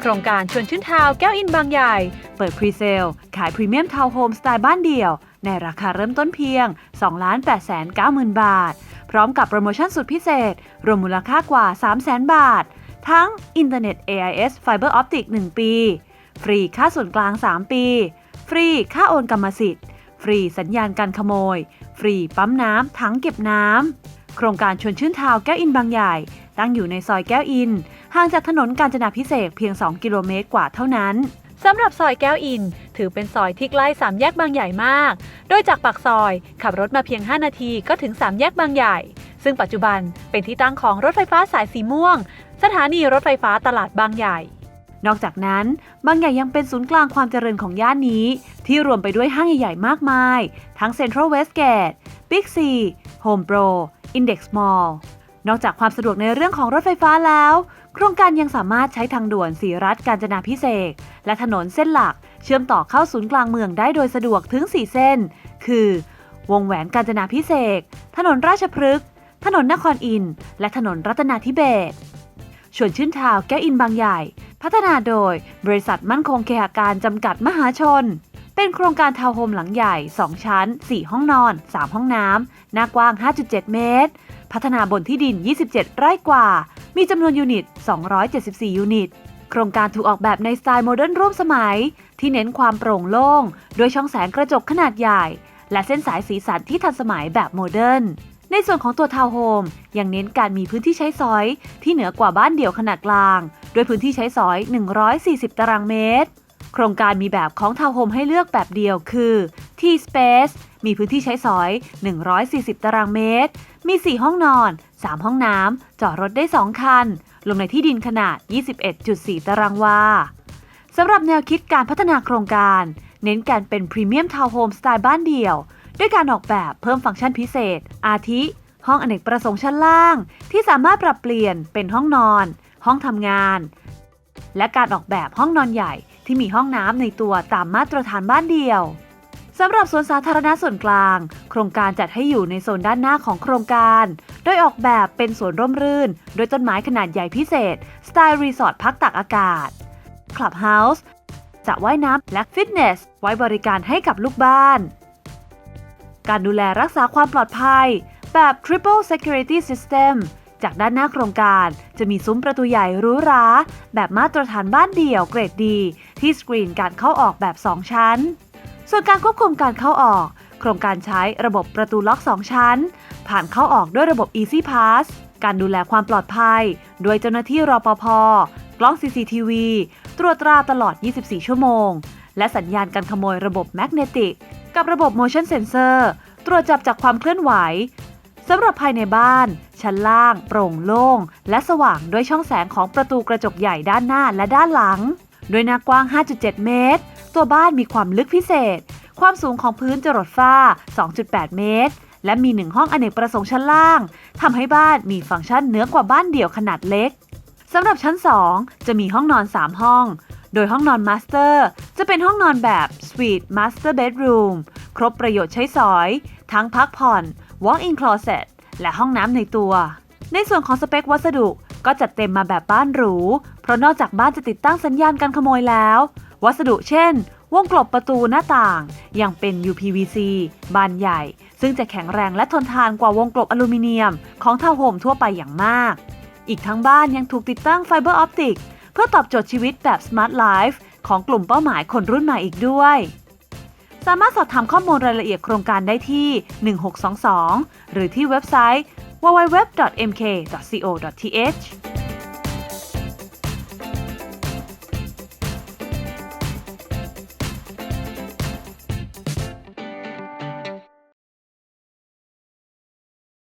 โครงการชวนชื่นทาวน์แก้วอินบางใหญ่ เปิดพรีเซล ขายพรีเมียมทาวน์โฮมสไตล์บ้านเดี่ยว ในราคาเริ่มต้นเพียง 2,890,000 บาท พร้อมกับโปรโมชั่นสุดพิเศษ รวมมูลค่ากว่า 300,000 บาท ทั้งอินเทอร์เน็ต AIS Fiber Optic 1 ปี ฟรีค่าส่วนกลาง 3 ปี ฟรีค่าโอนกรรมสิทธิ์ ฟรีสัญญาณการขโมย ฟรีปั๊มน้ำถังเก็บน้ำ โครงการชวนชื่นทาวแก้วอินบางใหญ่ ตั้งอยู่ในซอยแก้วอิน ห่างจากถนนกาญจนาพิเศษเพียง 2 กิโลเมตรกว่าเท่านั้นสำหรับซอยแก้วอิน ถือเป็นซอยที่ใกล้สามแยกบางใหญ่มาก โดยจากปากซอยขับรถมาเพียง 5 นาทีก็ถึงสามแยกบางใหญ่ ซึ่งปัจจุบันเป็นที่ตั้งของรถไฟฟ้าสายสีม่วง สถานีรถไฟฟ้าตลาดบางใหญ่ นอกจากนั้นบางใหญ่ยังเป็นศูนย์กลางความเจริญของย่านนี้ ที่รวมไปด้วยห้างใหญ่ๆมากมาย ทั้ง Central Westgate Big C Home Pro Index Mall นอกจากความสะดวกในเรื่องของรถไฟฟ้าแล้ว โครงการยังสามารถใช้ทางด่วนสีรัฐกาญจนาพิเศษและถนนเส้นหลัก เชื่อมต่อเข้าศูนย์กลางเมืองได้โดยสะดวกถึง 4 เส้น คือ วงแหวนกาญจนาพิเศษถนนราชพฤกษ์ถนนนครอินและถนนรัตนาธิเบศชวนชื่นทาวแก้วอินบางใหญ่ พัฒนาโดยบริษัทมั่นคงเคหการจำกัดมหาชน เป็นโครงการทาวน์โฮมหลังใหญ่ 2 ชั้น 4 ห้องนอน 3 ห้องน้ำ หน้ากว้าง 5.7 เมตร พัฒนาบนที่ดิน 27 ไร่กว่า มีจำนวนยูนิต 274 ยูนิต โครงการถูกออกแบบในสไตล์โมเดิร์นร่วมสมัย ที่เน้นความโปร่งโล่ง โดยช่องแสงกระจกขนาดใหญ่ และเส้นสายสีสันที่ทันสมัยแบบโมเดิร์น ในส่วนของตัวทาวน์โฮมยังเน้นการมีพื้นที่ใช้สอยที่เหนือกว่าบ้านเดี่ยวขนาดกลาง ด้วยพื้นที่ใช้สอย 140 ตารางเมตร โครงการมีแบบของทาวน์โฮมให้เลือกแบบเดียวคือ T-Space มีพื้นที่ใช้สอย 140 ตารางเมตร มี 4 ห้องนอน 3 ห้องน้ำ จอดรถได้ 2 คัน ลงในที่ดินขนาด 21.4 ตารางวาสำหรับแนวคิดการพัฒนาโครงการ เน้นการเป็นพรีเมียมทาวน์โฮมสไตล์บ้านเดี่ยว ด้วยการออกแบบเพิ่มฟังก์ชันพิเศษ อาทิ ห้องอเนกประสงค์ชั้นล่าง ที่สามารถปรับเปลี่ยนเป็นห้องนอน ห้องทำงาน และการออกแบบห้องนอนใหญ่ที่มีห้องน้ำในตัวตามมาตรฐานบ้านเดี่ยวสำหรับสวนสาธารณะส่วนกลาง โครงการจัดให้อยู่ในโซนด้านหน้าของโครงการ โดยออกแบบเป็นสวนร่มรื่น โดยต้นไม้ขนาดใหญ่พิเศษ สไตล์รีสอร์ทพักตากอากาศ คลับเฮาส์สระว่ายน้ำและฟิตเนส ไว้บริการให้กับลูกบ้าน การดูแลรักษาความปลอดภัย แบบ Triple Security System จากด้านหน้าโครงการจะมีซุ้มประตูใหญ่หรูหรา แบบมาตรฐานบ้านเดี่ยวเกรดดี ที่สกรีนการเข้าออกแบบ 2 ชั้น ส่วนการควบคุมการเข้าออก โครงการใช้ระบบประตูล็อก 2 ชั้น ผ่านเข้าออกด้วยระบบ Easy Pass การดูแลความปลอดภัยโดยเจ้าหน้าที่รอปภกล้อง CCTV ตรวจตราตลอด 24 ชั่วโมง และสัญญาณการขโมยระบบแมกเนติก กับระบบ motion sensor ตรวจจับจากความเคลื่อนไหวสำหรับภายในบ้าน ชั้นล่าง โปร่งโล่ง และสว่างด้วยช่องแสงของประตูกระจกใหญ่ด้านหน้าและด้านหลัง โดยหน้ากว้าง 5.7 เมตร ตัวบ้านมีความลึกพิเศษ ความสูงของพื้นจรดฝ้า 2.8 เมตร และมีหนึ่งห้องอเนกประสงค์ชั้นล่างทำให้บ้านมีฟังก์ชันเหนือกว่าบ้านเดี่ยวขนาดเล็กสำหรับชั้น 2 จะมีห้องนอน 3 ห้อง โดยห้องนอนมาสเตอร์จะเป็นห้องนอนแบบ Suite Master Bedroom ครบประโยชน์ใช้สอย ทั้งพักผ่อน Walk-in Closet และห้องน้ำในตัว ในส่วนของสเปควัสดุก็จัดเต็มมาแบบบ้านหรู เพราะนอกจากบ้านจะติดตั้งสัญญาณการขโมยแล้ว วัสดุเช่น วงกลบประตูหน้าต่าง ยังเป็น UPVC บานใหญ่ ซึ่งจะแข็งแรงและทนทานกว่าวงกลบอลูมิเนียม ของทาวน์โฮมทั่วไปอย่างมาก อีกทั้งบ้านยังถูกติดตั้งไฟเบอร์ออปติก พื่อตอบโจทย์ชีวิตแบบ Smart Life ของกลุ่มเป้าหมายคนรุ่นใหม่อีกด้วย สามารถสอบถามข้อมูลรายละเอียดโครงการได้ที่ 1622 หรือที่เว็บไซต์ www.mk.co.th